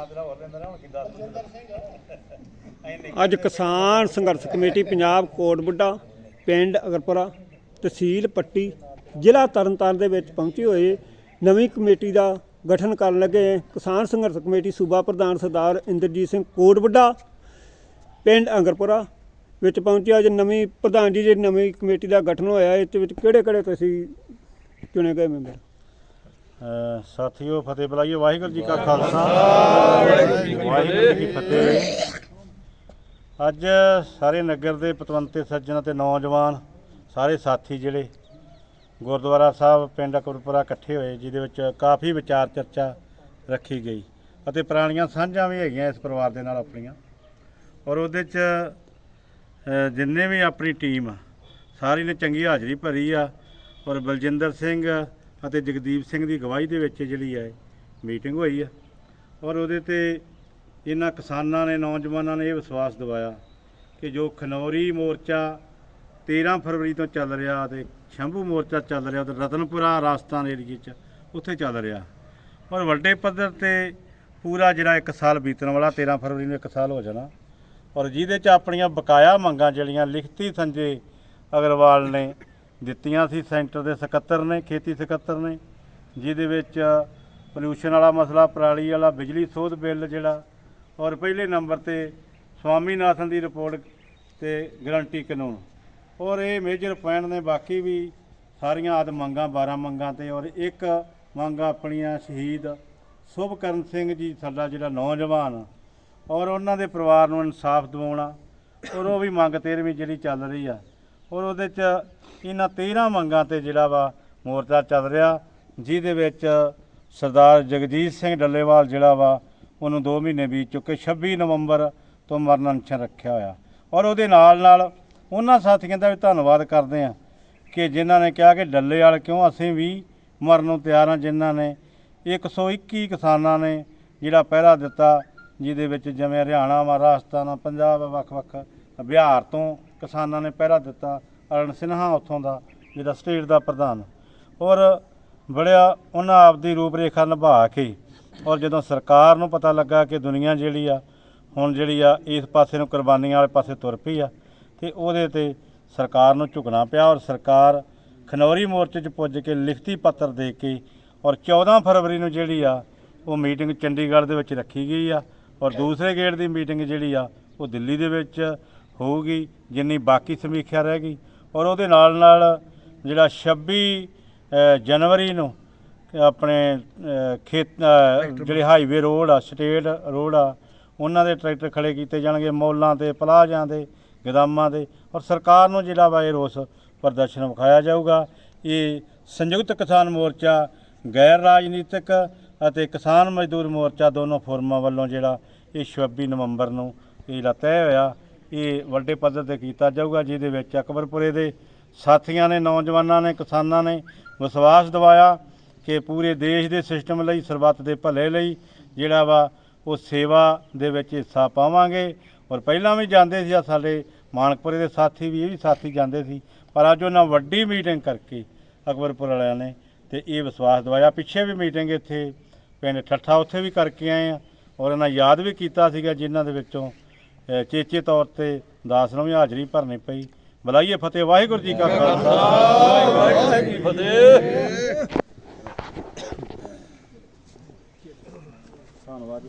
ਨਾਂ ਤੇਰਾ ਹੋਰ ਲੈਂਦਾ ਨਾ ਹੁਣ ਕਿੱਦਾਂ ਅੱਜ ਕਿਸਾਨ ਸੰਘਰਸ਼ ਕਮੇਟੀ ਪੰਜਾਬ ਕੋਟ ਬੁੱਢਾ ਪਿੰਡ ਅਗਰਪੁਰਾ ਤਹਿਸੀਲ ਪੱਟੀ ਜ਼ਿਲ੍ਹਾ ਤਰਨਤਾਰਨ ਦੇ ਵਿੱਚ ਪਹੁੰਚੀ ਹੋਈ ਨਵੀਂ ਕਮੇਟੀ ਦਾ ਗਠਨ ਕਰਨ ਲੱਗੇ। ਕਿਸਾਨ ਸੰਘਰਸ਼ ਕਮੇਟੀ ਸੂਬਾ ਪ੍ਰਧਾਨ ਸਰਦਾਰ ਇੰਦਰਜੀਤ ਸਿੰਘ ਕੋਟ ਬੁੱਢਾ ਪਿੰਡ ਅਗਰਪੁਰਾ ਵਿੱਚ ਪਹੁੰਚਿਆ ਅੱਜ ਨਵੀਂ ਪ੍ਰਧਾਨ ਜੀ ਜਿਹੜੀ ਨਵੀਂ ਕਮੇਟੀ ਦਾ ਗਠਨ ਹੋਇਆ ਇਸ ਵਿੱਚ ਕਿਹੜੇ ਕਿਹੜੇ ਤੁਸੀਂ ਚੁਣੇ ਗਏ ਮੈਂਬਰ? ਸਾਥੀਓ ਫਤਿਹ ਬੁਲਾਈਏ ਵਾਹਿਗੁਰੂ ਜੀ ਕਾ ਖਾਲਸਾ। ਵਾਹਿਗੁਰੂ ਜੀ ਕੀ ਫਤਿਹ। ਅੱਜ ਸਾਰੇ ਨਗਰ ਦੇ ਪਤਵੰਤੇ ਸੱਜਣ ਅਤੇ ਨੌਜਵਾਨ ਸਾਰੇ ਸਾਥੀ ਜਿਹੜੇ ਗੁਰਦੁਆਰਾ ਸਾਹਿਬ ਪਿੰਡ ਅਕਬਰਪੁਰਾ ਇਕੱਠੇ ਹੋਏ ਜਿਹਦੇ ਵਿੱਚ ਕਾਫੀ ਵਿਚਾਰ ਚਰਚਾ ਰੱਖੀ ਗਈ ਅਤੇ ਪੁਰਾਣੀਆਂ ਸਾਂਝਾਂ ਵੀ ਹੈਗੀਆਂ ਇਸ ਪਰਿਵਾਰ ਦੇ ਨਾਲ ਆਪਣੀਆਂ। ਔਰ ਉਹਦੇ 'ਚ ਜਿੰਨੇ ਵੀ ਆਪਣੀ ਟੀਮ ਸਾਰੀ ਨੇ ਚੰਗੀ ਹਾਜ਼ਰੀ ਭਰੀ ਆ। ਔਰ ਬਲਜਿੰਦਰ ਸਿੰਘ ਅਤੇ ਜਗਦੀਪ ਸਿੰਘ ਦੀ ਅਗਵਾਈ ਦੇ ਵਿੱਚ ਜਿਹੜੀ ਹੈ, ਮੀਟਿੰਗ ਹੋਈ ਆ। ਔਰ ਉਹਦੇ ਤੇ ਇਹਨਾਂ ਕਿਸਾਨਾਂ ਨੇ, ਨੌਜਵਾਨਾਂ ਨੇ ਇਹ ਵਿਸ਼ਵਾਸ ਦਿਵਾਇਆ ਕਿ ਜੋ ਖਨੌਰੀ ਮੋਰਚਾ 13 ਫਰਵਰੀ ਤੋਂ ਚੱਲ ਰਿਹਾ ਤੇ ਸ਼ੰਭੂ ਮੋਰਚਾ ਚੱਲ ਰਿਹਾ ਤੇ ਰਤਨਪੁਰਾ ਰਾਜਸਥਾਨ ਏਰੀਏ 'ਚ ਉੱਥੇ ਚੱਲ ਰਿਹਾ। ਔਰ ਵੱਡੇ ਪੱਧਰ ਤੇ ਪੂਰਾ ਜਿਹੜਾ ਇੱਕ ਸਾਲ ਬੀਤਣ ਵਾਲਾ 13 ਫਰਵਰੀ ਨੂੰ ਇੱਕ ਸਾਲ ਹੋ ਜਾਣਾ। ਔਰ ਜਿਹਦੇ 'ਚ ਆਪਣੀਆਂ ਬਕਾਇਆ ਮੰਗਾਂ ਜਿਹੜੀਆਂ, ਲਿਖਤੀ ਸੰਜੇ ਅਗਰਵਾਲ ਨੇ ਦਿੱਤੀਆਂ ਸੀ, ਸੈਂਟਰ ਦੇ ਸਕੱਤਰ ਨੇ, ਖੇਤੀ ਸਕੱਤਰ ਨੇ, ਜਿਹਦੇ ਵਿੱਚ ਪੋਲਿਊਸ਼ਨ ਵਾਲਾ ਮਸਲਾ, ਪਰਾਲੀ ਵਾਲਾ, ਬਿਜਲੀ ਸੋਧ ਬਿੱਲ ਜਿਹੜਾ, ਔਰ ਪਹਿਲੇ ਨੰਬਰ ਤੇ ਸਵਾਮੀਨਾਥਨ ਦੀ ਰਿਪੋਰਟ ਤੇ ਗਰੰਟੀ ਕਾਨੂੰਨ। ਔਰ ਇਹ ਮੇਜਰ ਪੁਆਇੰਟ ਨੇ, ਬਾਕੀ ਵੀ ਸਾਰੀਆਂ ਆਦ ਮੰਗਾਂ 12 ਮੰਗਾਂ ਤੇ, ਔਰ ਇੱਕ ਮੰਗ ਆਪਣੀਆਂ ਸ਼ਹੀਦ ਸੁਭਕਰਨ ਸਿੰਘ ਜੀ, ਸਾਡਾ ਜਿਹੜਾ ਨੌਜਵਾਨ, ਔਰ ਉਹਨਾਂ ਦੇ ਪਰਿਵਾਰ ਨੂੰ ਇਨਸਾਫ ਦਿਵਾਉਣਾ, ਔਰ ਉਹ ਵੀ ਮੰਗ 13ਵੀਂ ਜਿਹੜੀ ਚੱਲ ਰਹੀ ਆ। ਔਰ ਉਹਦੇ ਚ ਇਹਨਾਂ 13 ਮੰਗਾਂ ਤੇ ਜਿਹੜਾ ਵਾ ਮੋਰਚਾ ਚੱਲ ਰਿਹਾ, ਜਿਹਦੇ ਵਿੱਚ ਸਰਦਾਰ ਜਗਜੀਤ ਸਿੰਘ ਡੱਲੇਵਾਲ ਜਿਹੜਾ ਵਾ ਉਹਨੂੰ 2 ਮਹੀਨੇ ਬੀਤ ਚੁੱਕੇ 26 ਨਵੰਬਰ ਤੋਂ ਮਰਨ ਅਨਸ਼ਨ ਰੱਖਿਆ ਹੋਇਆ। ਔਰ ਉਹਦੇ ਨਾਲ ਨਾਲ ਉਹਨਾਂ ਸਾਥੀਆਂ ਦਾ ਵੀ ਧੰਨਵਾਦ ਕਰਦੇ ਆ ਕਿ ਜਿਨ੍ਹਾਂ ਨੇ ਕਿਹਾ ਕਿ ਡੱਲੇਵਾਲ ਕਿਉਂ ਅਸੀਂ ਵੀ ਮਰਨ ਨੂੰ ਤਿਆਰ ਹਾਂ, ਜਿਨ੍ਹਾਂ ਨੇ 121 ਕਿਸਾਨਾਂ ਨੇ ਜਿਹੜਾ ਪਹਿਰਾ ਦਿੱਤਾ, ਜਿਹਦੇ ਵਿੱਚ ਜਿਵੇਂ ਹਰਿਆਣਾ ਮਹਾਰਾਸ਼ਟਰ ਪੰਜਾਬ ਵੱਖ-ਵੱਖ ਬਿਹਾਰ ਤੋਂ ਕਿਸਾਨਾਂ ਨੇ ਪਹਿਰਾ ਦਿੱਤਾ। ਅਰਣ ਸਿਨਹਾ ਉੱਥੋਂ ਦਾ ਜਿਹੜਾ ਸਟੇਟ ਦਾ ਪ੍ਰਧਾਨ। ਔਰ ਬੜਿਆ ਉਹਨਾਂ ਆਪਦੀ ਰੂਪ ਰੇਖਾ ਨਿਭਾ ਕੇ, ਔਰ ਜਦੋਂ ਸਰਕਾਰ ਨੂੰ ਪਤਾ ਲੱਗਾ ਕਿ ਦੁਨੀਆ ਜਿਹੜੀ ਆ, ਹੁਣ ਜਿਹੜੀ ਆ, ਇਸ ਪਾਸੇ ਨੂੰ ਕੁਰਬਾਨੀਆਂ ਵਾਲੇ ਪਾਸੇ ਤੁਰ ਪਈ ਆ, ਤੇ ਉਹਦੇ ਤੇ ਸਰਕਾਰ ਨੂੰ ਝੁਕਣਾ ਪਿਆ, ਔਰ ਸਰਕਾਰ ਖਨੌਰੀ ਮੋਰਚੇ 'ਚ ਪੁੱਜ ਕੇ ਲਿਖਤੀ ਪੱਤਰ ਦੇ ਕੇ, ਔਰ 14 ਫਰਵਰੀ ਨੂੰ ਜਿਹੜੀ ਆ, ਉਹ ਮੀਟਿੰਗ ਚੰਡੀਗੜ੍ਹ ਦੇ ਵਿੱਚ ਰੱਖੀ ਗਈ ਆ, ਔਰ ਦੂਸਰੇ ਗੇੜ ਦੀ ਮੀਟਿੰਗ ਜਿਹੜੀ ਆ, ਉਹ ਦਿੱਲੀ ਦੇ ਵਿੱਚ ਹੋਊਗੀ, ਜਿੰਨੀ ਬਾਕੀ ਸਮੀਖਿਆ ਰਹਿ ਗਈ। ਔਰ ਉਹਦੇ ਨਾਲ ਨਾਲ ਜਿਹੜਾ 26 ਅ, ਜਨਵਰੀ ਨੂੰ ਆਪਣੇ ਖੇਤ ਜਿਹੜੇ ਹਾਈਵੇ ਰੋਡ ਆ ਸਟੇਟ ਰੋਡ ਆ ਉਹਨਾਂ ਦੇ ਟਰੈਕਟਰ ਖੜੇ ਕੀਤੇ ਜਾਣਗੇ ਮੌਲਾਂ ਤੇ ਪਲਾਜ਼ਾਂ ਦੇ ਗੋਦਾਮਾਂ ਦੇ ਔਰ ਸਰਕਾਰ ਨੂੰ ਜਿਹੜਾ ਵਾ ਇਹ ਰੋਸ ਪ੍ਰਦਰਸ਼ਨ ਵਿਖਾਇਆ ਜਾਊਗਾ। ਇਹ ਸੰਯੁਕਤ ਕਿਸਾਨ ਮੋਰਚਾ ਗੈਰ ਰਾਜਨੀਤਿਕ ਅਤੇ ਕਿਸਾਨ ਮਜ਼ਦੂਰ ਮੋਰਚਾ ਦੋਨੋਂ ਫੋਰਮਾਂ ਵੱਲੋਂ ਜਿਹੜਾ ਇਹ 26 ਨਵੰਬਰ ਨੂੰ ਇਹ ਜਿਹੜਾ ਤੈਅ ਹੋਇਆ। ਇਹ ਵੱਡੇ ਪੱਧਰ ਤੇ ਕੀਤਾ ਜਾਊਗਾ, ਜਿਹਦੇ ਵਿੱਚ ਅਕਬਰਪੁਰੇ ਦੇ ਸਾਥੀਆਂ ਨੇ, ਨੌਜਵਾਨਾਂ ਨੇ, ਕਿਸਾਨਾਂ ਨੇ ਵਿਸ਼ਵਾਸ ਦਿਵਾਇਆ ਕਿ ਪੂਰੇ ਦੇਸ਼ ਦੇ ਸਿਸਟਮ ਲਈ, ਸਰਬੱਤ ਦੇ ਭਲੇ ਲਈ ਜਿਹੜਾ ਵਾ ਉਹ ਸੇਵਾ ਦੇ ਵਿੱਚ ਹਿੱਸਾ ਪਾਵਾਂਗੇ। ਔਰ ਪਹਿਲਾਂ ਵੀ ਜਾਂਦੇ ਸੀ ਸਾਡੇ ਮਾਨਕਪੁਰੇ ਦੇ ਸਾਥੀ ਵੀ, ਇਹ ਵੀ ਸਾਥੀ ਜਾਂਦੇ ਸੀ। ਪਰ ਅੱਜ ਉਹਨਾਂ ਵੱਡੀ ਮੀਟਿੰਗ ਕਰਕੇ ਅਕਬਰਪੁਰ ਵਾਲਿਆਂ ਨੇ ਤੇ ਇਹ ਵਿਸ਼ਵਾਸ ਦਵਾਇਆ। ਪਿੱਛੇ ਵੀ ਮੀਟਿੰਗ ਇੱਥੇ ਪਿੰਡ ਠੱਠਾ ਉੱਥੇ ਵੀ ਕਰਕੇ ਆਏ ਆ। ਔਰ ਇਹਨਾਂ ਯਾਦ ਵੀ ਕੀਤਾ ਸੀਗਾ, ਜਿਨ੍ਹਾਂ ਦੇ ਵਿੱਚੋਂ ਚੇਚੇ ਤੌਰ ਤੇ ਦਾਸ ਨੂੰ ਵੀ ਹਾਜ਼ਰੀ ਭਰਨੀ ਪਈ। ਬੁਲਾਈਏ ਫਤਿਹ ਵਾਹਿਗੁਰੂ ਜੀ ਕਾ ਖਾਲਸਾ। ਵਾਹਿਗੁਰੂ ਜੀ ਕੀ ਫਤਿਹ। ਧੰਨਵਾਦ